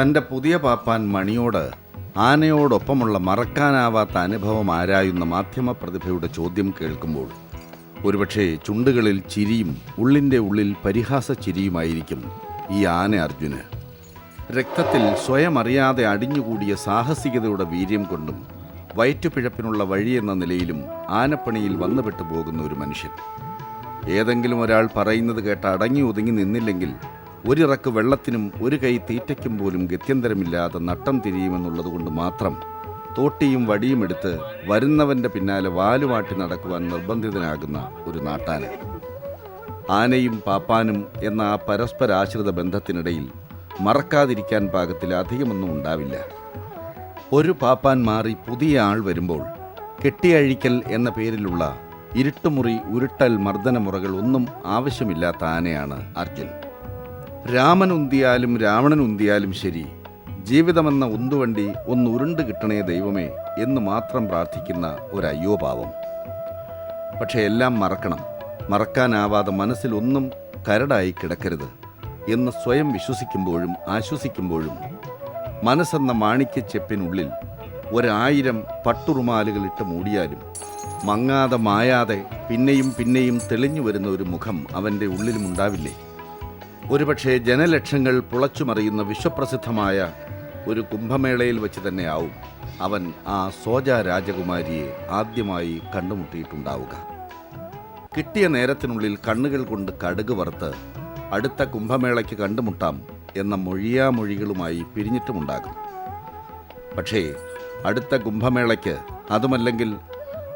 തന്റെ പുതിയ പാപ്പാൻ മണിയോട് ആനയോടൊപ്പമുള്ള മറക്കാനാവാത്ത അനുഭവം ആരായുന്ന മാധ്യമപ്രതിഭയുടെ ചോദ്യം കേൾക്കുമ്പോൾ ഒരുപക്ഷേ ചുണ്ടുകളിൽ ചിരിയും ഉള്ളിന്റെ ഉള്ളിൽ പരിഹാസ ചിരിയുമായിരിക്കും ഈ ആന അർജുന്. രക്തത്തിൽ സ്വയം അറിയാതെ അടിഞ്ഞുകൂടിയ സാഹസികതയുടെ വീര്യം കൊണ്ടും വയറ്റുപിഴപ്പിനുള്ള വഴിയെന്ന നിലയിലും ആനപ്പണിയിൽ വന്നുപെട്ടു പോകുന്ന ഒരു മനുഷ്യൻ. ഏതെങ്കിലും ഒരാൾ പറയുന്നത് കേട്ട് അടങ്ങി ഒതുങ്ങി നിന്നില്ലെങ്കിൽ ഒരിറക്ക് വെള്ളത്തിനും ഒരു കൈ തീറ്റയ്ക്കും പോലും ഗത്യന്തരമില്ലാതെ നട്ടം തിരിയുമെന്നുള്ളത് കൊണ്ട് മാത്രം തോട്ടിയും വടിയും എടുത്ത് വരുന്നവന്റെ പിന്നാലെ വാലുമാട്ടി നടക്കുവാൻ നിർബന്ധിതനാകുന്ന ഒരു നാട്ടാന. ആനയും പാപ്പാനും എന്ന ആ പരസ്പരാശ്രിത ബന്ധത്തിനിടയിൽ മറക്കാതിരിക്കാൻ പാകത്തിൽ അധികമൊന്നും ഉണ്ടാവില്ല. ഒരു പാപ്പാൻ മാറി പുതിയ ആൾ വരുമ്പോൾ കെട്ടിയഴിക്കൽ എന്ന പേരിലുള്ള ഇരുട്ടുമുറി ഉരുട്ടൽ മർദ്ദനമുറകൾ ഒന്നും ആവശ്യമില്ലാത്ത ആനയാണ് അർജുൻ. രാമൻ ഉന്തിയാലും രാവണൻ ഉന്തിയാലും ശരി. ജീവിതമെന്ന ഉന്തുവണ്ടി ഒന്ന് ഉരുണ്ട് കിട്ടണേ ദൈവമേ എന്ന് മാത്രം പ്രാർത്ഥിക്കുന്ന ഒരു അയ്യോപാവം പക്ഷെ എല്ലാം മറക്കണം. മറക്കാനാവാതെ മനസ്സിലൊന്നും കരടായി കിടക്കരുത് എന്ന് സ്വയം വിശ്വസിക്കുമ്പോഴും ആശ്വസിക്കുമ്പോഴും മനസ്സെന്ന മാണിക്യച്ചെപ്പിനുള്ളിൽ ഒരായിരം പട്ടുറുമാലുകൾ ഇട്ട് മൂടിയാലും മങ്ങാതെ മായാതെ പിന്നെയും പിന്നെയും തെളിഞ്ഞു വരുന്ന ഒരു മുഖം അവന്റെ ഉള്ളിലും ഉണ്ടാവില്ലേ ഒരുപക്ഷെ ജനലക്ഷങ്ങൾ പുളച്ചുമറിയുന്ന വിശ്വപ്രസിദ്ധമായ ഒരു കുംഭമേളയിൽ വെച്ച് തന്നെയാവും അവൻ ആ സോജ രാജകുമാരിയെ ആദ്യമായി കണ്ടുമുട്ടിയിട്ടുണ്ടാവുക. കിട്ടിയ നേരത്തിനുള്ളിൽ കണ്ണുകൾ കൊണ്ട് കടുക് വറുത്ത് അടുത്ത കുംഭമേളയ്ക്ക് കണ്ടുമുട്ടാം എന്ന മൊഴിയാ മൊഴികളുമായി പിരിഞ്ഞിട്ടുമുണ്ടാകും. പക്ഷേ അടുത്ത കുംഭമേളയ്ക്ക് അതുമല്ലെങ്കിൽ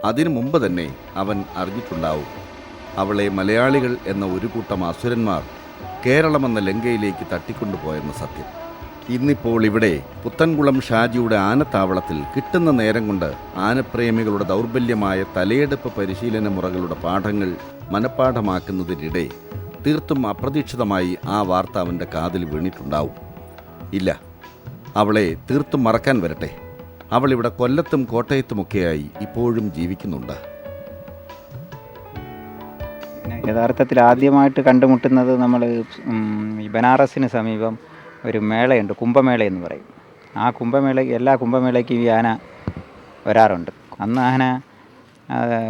അതിനു മുമ്പ് തന്നെ അവൻ അറിഞ്ഞിട്ടുണ്ടാവും. അവളെ മലയാളികൾ എന്ന ഒരു കൂട്ടം അസുരന്മാർ കേരളമെന്ന ലങ്കയിലേക്ക് തട്ടിക്കൊണ്ടുപോയെന്ന സത്യം. ഇന്നിപ്പോൾ ഇവിടെ പുത്തൻകുളം ഷാജിയുടെ ആനത്താവളത്തിൽ കിട്ടുന്ന നേരം കൊണ്ട് ആനപ്രേമികളുടെ ദൗർബല്യമായ തലയെടുപ്പ് പരിശീലന മുറകളുടെ പാഠങ്ങൾ മനഃപ്പാഠമാക്കുന്നതിനിടെ തീർത്തും അപ്രതീക്ഷിതമായി ആ വാർത്ത അവന്റെ കാതിൽ വീണിട്ടുണ്ടാവും. ഇല്ല അവളെ തീർത്തും മറക്കാൻ വരട്ടെ. അവളിവിടെ കൊല്ലത്തും കോട്ടയത്തുമൊക്കെയായി ഇപ്പോഴും ജീവിക്കുന്നുണ്ട്. യഥാർത്ഥത്തിൽ ആദ്യമായിട്ട് കണ്ടുമുട്ടുന്നത് നമ്മൾ ബനാറസിന് സമീപം ഒരു മേളയുണ്ട് കുംഭമേള എന്ന് പറയും. ആ കുംഭമേള എല്ലാ കുംഭമേളയ്ക്കും ഈ ആന വരാറുണ്ട്. അന്ന് ആന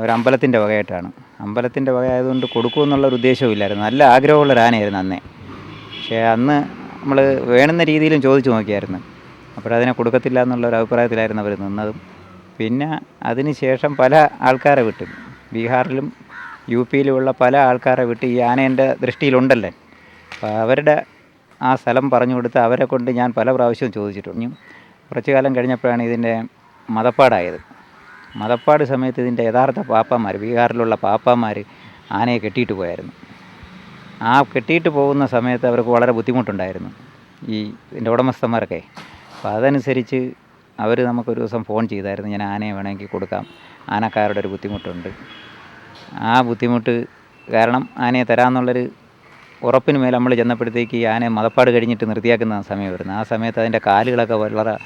ഒരു അമ്പലത്തിന്റെ വകയായിട്ടാണ്. അമ്പലത്തിന്റെ വകയായതുകൊണ്ട് കൊടുക്കുമെന്നുള്ള ഒരു ഉദ്ദേശവും ഇല്ലായിരുന്നു. നല്ല ആഗ്രഹമുള്ള ഒരു ആനയായിരുന്നു അന്നേ. പക്ഷേ അന്ന് നമ്മൾ വേണുന്ന രീതിയിലും ചോദിച്ചു നോക്കിയായിരുന്നു. അപ്പോഴതിനെ കൊടുക്കത്തില്ല എന്നുള്ളൊരു അഭിപ്രായത്തിലായിരുന്നു അവർ നിന്നതും. പിന്നെ അതിന് ശേഷം പല ആൾക്കാരെ വിട്ടു. ബീഹാറിലും യു പിയിലുള്ള പല ആൾക്കാരെ വിട്ട് ഈ ആന എന്റെ ദൃഷ്ടിയിലുണ്ടല്ലേ? അപ്പോൾ അവരുടെ ആ സ്ഥലം പറഞ്ഞു കൊടുത്ത് അവരെ കൊണ്ട് ഞാൻ പല പ്രാവശ്യവും ചോദിച്ചിട്ടുണ്ട്. കുറച്ചു കാലം കഴിഞ്ഞപ്പോഴാണ് ഇതിന്റെ മതപ്പാടായത്. മതപ്പാട് സമയത്ത് ഇതിന്റെ യഥാർത്ഥ പാപ്പാന്മാർ ബീഹാറിലുള്ള പാപ്പാന്മാർ ആനയെ കെട്ടിയിട്ട് പോയായിരുന്നു. ആ കെട്ടിയിട്ട് പോകുന്ന സമയത്ത് അവർക്ക് വളരെ ബുദ്ധിമുട്ടുണ്ടായിരുന്നു ഈ ഇതിന്റെ ഉടമസ്ഥന്മാരൊക്കെ. അപ്പോൾ അതനുസരിച്ച് അവർ നമുക്കൊരു ദിവസം ഫോൺ ചെയ്തായിരുന്നു ഞാൻ ആനയെ വേണമെങ്കിൽ കൊടുക്കാം. ആനക്കാരുടെ ഒരു ബുദ്ധിമുട്ടുണ്ട്. ആ ബുദ്ധിമുട്ട് കാരണം ആനയെ തരാമെന്നുള്ളൊരു ഉറപ്പിന് മേൽ നമ്മൾ ചെന്നപ്പോഴത്തേക്ക് ഈ ആനയെ മതപ്പാട് കഴിഞ്ഞിട്ട് നിർത്തിയാക്കുന്ന സമയം വരുന്നു ആ സമയത്ത് അതിന്റെ കാലുകളൊക്കെ വളരെ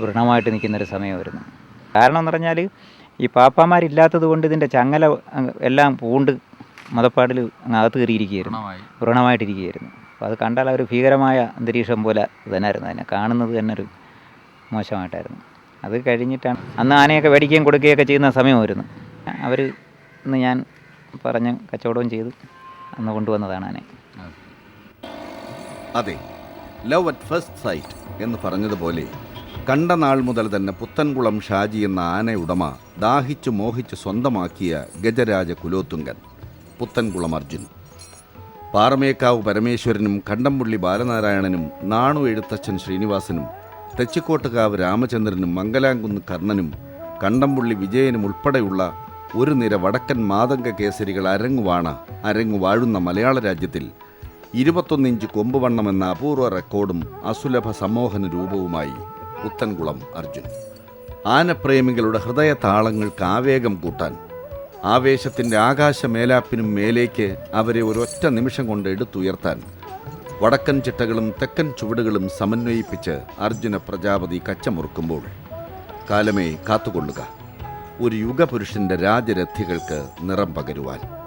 വൃണമായിട്ട് നിൽക്കുന്നൊരു സമയം വരുന്നു കാരണം എന്ന് പറഞ്ഞാൽ ഈ പാപ്പാമാരില്ലാത്തത് കൊണ്ട് ഇതിന്റെ ചങ്ങല എല്ലാം പൂണ്ട് മതപ്പാടിൽ അകത്ത് കയറിയിരിക്കുകയായിരുന്നു. വൃണമായിട്ടിരിക്കുകയായിരുന്നു അപ്പോൾ അത് കണ്ടാൽ ഒരു ഭീകരമായ അന്തരീക്ഷം പോലെ തന്നെയായിരുന്നു അതിനെ കാണുന്നത് തന്നെ ഒരു മോശമായിട്ടായിരുന്നു. അത് കഴിഞ്ഞിട്ടാണ് അന്ന് ആനയൊക്കെ മേടിക്കുകയും കൊടുക്കുകയൊക്കെ ചെയ്യുന്ന സമയമായിരുന്നു. അവർ ഇന്ന് ഞാൻ പറഞ്ഞ് കച്ചവടവും ചെയ്തു അന്ന് കൊണ്ടുവന്നതാണ് ആനയെ. അതെ. ലവ് അറ്റ് ഫസ്റ്റ് സൈറ്റ് എന്ന് പറഞ്ഞതുപോലെ കണ്ട നാൾ മുതൽ തന്നെ പുത്തൻകുളം ഷാജി എന്ന ആന ഉടമ ദാഹിച്ചു മോഹിച്ച് സ്വന്തമാക്കിയ ഗജരാജ കുലോത്തുങ്കൻ പുത്തൻകുളം അർജുൻ. പാറമേക്കാവ് പരമേശ്വരനും കണ്ടംപുള്ളി ബാലനാരായണനും നാണു എഴുത്തച്ഛൻ ശ്രീനിവാസനും തെച്ചിക്കോട്ടുകാവ് രാമചന്ദ്രനും മംഗലാംകുന്ന് കർണനും കണ്ടംപുള്ളി വിജയനും ഉൾപ്പെടെയുള്ള ഒരു നിര വടക്കൻ മാതംഗ കേസരികൾ അരങ്ങുവാണ് അരങ്ങുവാഴുന്ന മലയാള രാജ്യത്തിൽ. ഇരുപത്തൊന്നിഞ്ച് കൊമ്പുവണ്ണം എന്ന അപൂർവ റെക്കോർഡും അസുലഭ സമ്മോഹന രൂപവുമായി പുത്തൻകുളം അർജുൻ. ആനപ്രേമികളുടെ ഹൃദയ താളങ്ങൾക്ക് ആവേഗം കൂട്ടാൻ. ആവേശത്തിന്റെ ആകാശമേലാപ്പിനും മേലേക്ക് അവരെ ഒരൊറ്റ നിമിഷം കൊണ്ട് എടുത്തുയർത്താൻ. വടക്കൻ ചിട്ടകളും തെക്കൻ ചുവടുകളും സമന്വയിപ്പിച്ച് അർജുന പ്രജാപതി കച്ചമുറുക്കുമ്പോൾ. കാലമേ കാത്തുകൊള്ളുക. ഒരു യുഗപുരുഷന്റെ രാജരഥികൾക്ക് നിറം പകരുവാൻ.